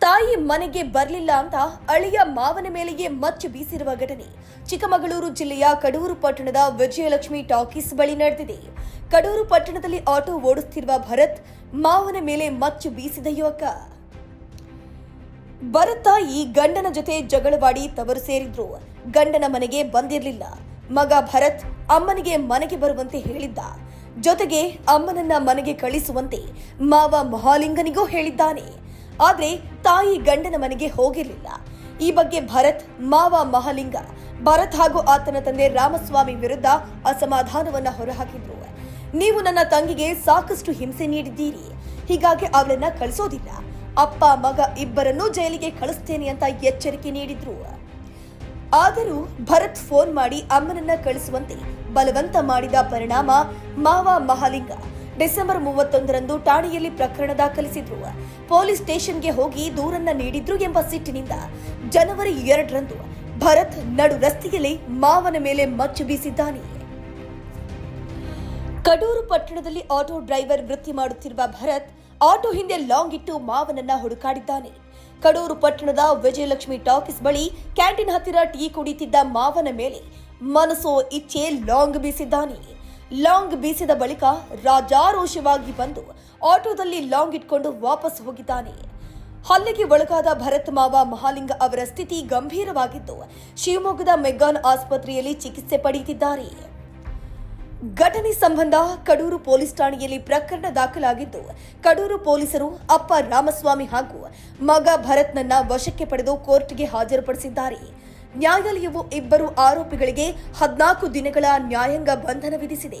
ತಾಯಿ ಮನೆಗೆ ಬರಲಿಲ್ಲ ಅಂತ ಅಳಿಯ ಮಾವನ ಮೇಲೆಯೇ ಮಚ್ಚು ಬೀಸಿರುವ ಘಟನೆ. ಚಿಕ್ಕಮಗಳೂರು ಜಿಲ್ಲೆಯ ಕಡೂರು ಪಟ್ಟಣದ ವಿಜಯಲಕ್ಷ್ಮಿ ಟಾಕೀಸ್ ಬಳಿ ನಡೆದಿದೆ. ಕಡೂರು ಪಟ್ಟಣದಲ್ಲಿ ಆಟೋ ಓಡಿಸುತ್ತಿರುವ ಭರತ್ ಮಾವನ ಮೇಲೆ ಮಚ್ಚು ಬೀಸಿದ ಯುವಕ. ಭರತ್ ಈ ಗಂಡನ ಜೊತೆ ಜಗಳವಾಡಿ ತವರು ಸೇರಿದ್ರು. ಗಂಡನ ಮನೆಗೆ ಬಂದಿರಲಿಲ್ಲ. ಮಗ ಭರತ್ ಅಮ್ಮನಿಗೆ ಮನೆಗೆ ಬರುವಂತೆ ಹೇಳಿದ್ದ. ಜೊತೆಗೆ ಅಮ್ಮನನ್ನ ಮನೆಗೆ ಕಳಿಸುವಂತೆ ಮಾವ ಮಹಾಲಿಂಗನಿಗೂ ಹೇಳಿದ್ದಾನೆ. ಆದ್ರೆ ತಾಯಿ ಗಂಡನ ಮನೆಗೆ ಹೋಗಿರಲಿಲ್ಲ. ಈ ಬಗ್ಗೆ ಭರತ್, ಮಾವ ಮಹಾಲಿಂಗ, ಭರತ್ ಹಾಗೂ ಆತನ ತಂದೆ ರಾಮಸ್ವಾಮಿ ವಿರುದ್ಧ ಅಸಮಾಧಾನವನ್ನ ಹೊರಹಾಕಿದ್ರು. ನೀವು ನನ್ನ ತಂಗಿಗೆ ಸಾಕಷ್ಟು ಹಿಂಸೆ ನೀಡಿದ್ದೀರಿ. ಹೀಗಾಗಿ ಅವಳನ್ನ ಕಳಿಸೋದಿಲ್ಲ. ಅಪ್ಪ, ಮಗ ಇಬ್ಬರನ್ನೂ ಜೈಲಿಗೆ ಕಳಿಸ್ತೇನೆ ಅಂತ ಎಚ್ಚರಿಕೆ ನೀಡಿದ್ರು. ಆದರೂ ಭರತ್ ಫೋನ್ ಮಾಡಿ ಅಮ್ಮನನ್ನ ಕಳಿಸುವಂತೆ ಬಲವಂತ ಮಾಡಿದ ಪರಿಣಾಮ ಮಾವ ಮಹಾಲಿಂಗ. ಡಿಸೆಂಬರ್ ಮೂವತ್ತೊಂದರಂದು ಠಾಣೆಯಲ್ಲಿ ಪ್ರಕರಣ ದಾಖಲಿಸಿದ್ರು. ಪೊಲೀಸ್ ಸ್ಟೇಷನ್ಗೆ ಹೋಗಿ ದೂರನ್ನ ನೀಡಿದ್ರು ಎಂಬ ಸಿಟ್ಟಿನಿಂದ. ಜನವರಿ ಎರಡರಂದು ಭರತ್ ನಡು ರಸ್ತೆಯಲ್ಲಿ ಮಾವನ ಮೇಲೆ ಮಚ್ಚು ಬೀಸಿದ್ದಾನೆ. ಕಡೂರು ಪಟ್ಟಣದಲ್ಲಿ ಆಟೋ ಡ್ರೈವರ್ ವೃತ್ತಿ ಮಾಡುತ್ತಿರುವ ಭರತ್ ಆಟೋ ಹಿಂದೆ ಲಾಂಗ್ ಇಟ್ಟು ಮಾವನನ್ನ ಹುಡುಕಾಡಿದ್ದಾನೆ. ಕಡೂರು ಪಟ್ಟಣದ ವಿಜಯಲಕ್ಷ್ಮಿ ಟಾಕೀಸ್ ಬಳಿ ಕ್ಯಾಂಟೀನ್ ಹತ್ತಿರ ಟೀ ಕುಡಿತಿದ್ದ ಮಾವನ ಮೇಲೆ ಮನಸೋ ಇಚ್ಛೆ ಲಾಂಗ್ ಬೀಸಿದ್ದಾನೆ. ಲಾಂಗ್ ಬೀಸಿದ ಬಳಿಕ ರಾಜಾರೋಷವಾಗಿ ಬಂದು ಆಟೋದಲ್ಲಿ ಲಾಂಗ್ ಇಟ್ಕೊಂಡು ವಾಪಸ್ ಹೋಗಿದ್ದಾನೆ. ಹಲ್ಲೆಗೆ ಒಳಗಾದ ಭರತ್ ಮಾವ ಮಹಾಲಿಂಗ ಅವರ ಸ್ಥಿತಿ ಗಂಭೀರವಾಗಿದ್ದು, ಶಿವಮೊಗ್ಗದ ಮೆಗ್ಗಾನ್ ಆಸ್ಪತ್ರೆಯಲ್ಲಿ ಚಿಕಿತ್ಸೆ ಪಡೆಯುತ್ತಿದ್ದಾರೆ. ಘಟನೆ ಸಂಬಂಧ ಕಡೂರು ಪೊಲೀಸ್ ಠಾಣೆಯಲ್ಲಿ ಪ್ರಕರಣ ದಾಖಲಾಗಿದ್ದು, ಕಡೂರು ಪೊಲೀಸರು ಅಪ್ಪ ರಾಮಸ್ವಾಮಿ ಹಾಗೂ ಮಗ ಭರತ್ನನ್ನ ವಶಕ್ಕೆ ಪಡೆದು ಕೋರ್ಟ್ಗೆ ಹಾಜರುಪಡಿಸಿದ್ದಾರೆ. ನ್ಯಾಯಾಲಯವು ಇಬ್ಬರು ಆರೋಪಿಗಳಿಗೆ ಹದಿನಾಲ್ಕು ದಿನಗಳ ನ್ಯಾಯಾಂಗ ಬಂಧನ ವಿಧಿಸಿದೆ.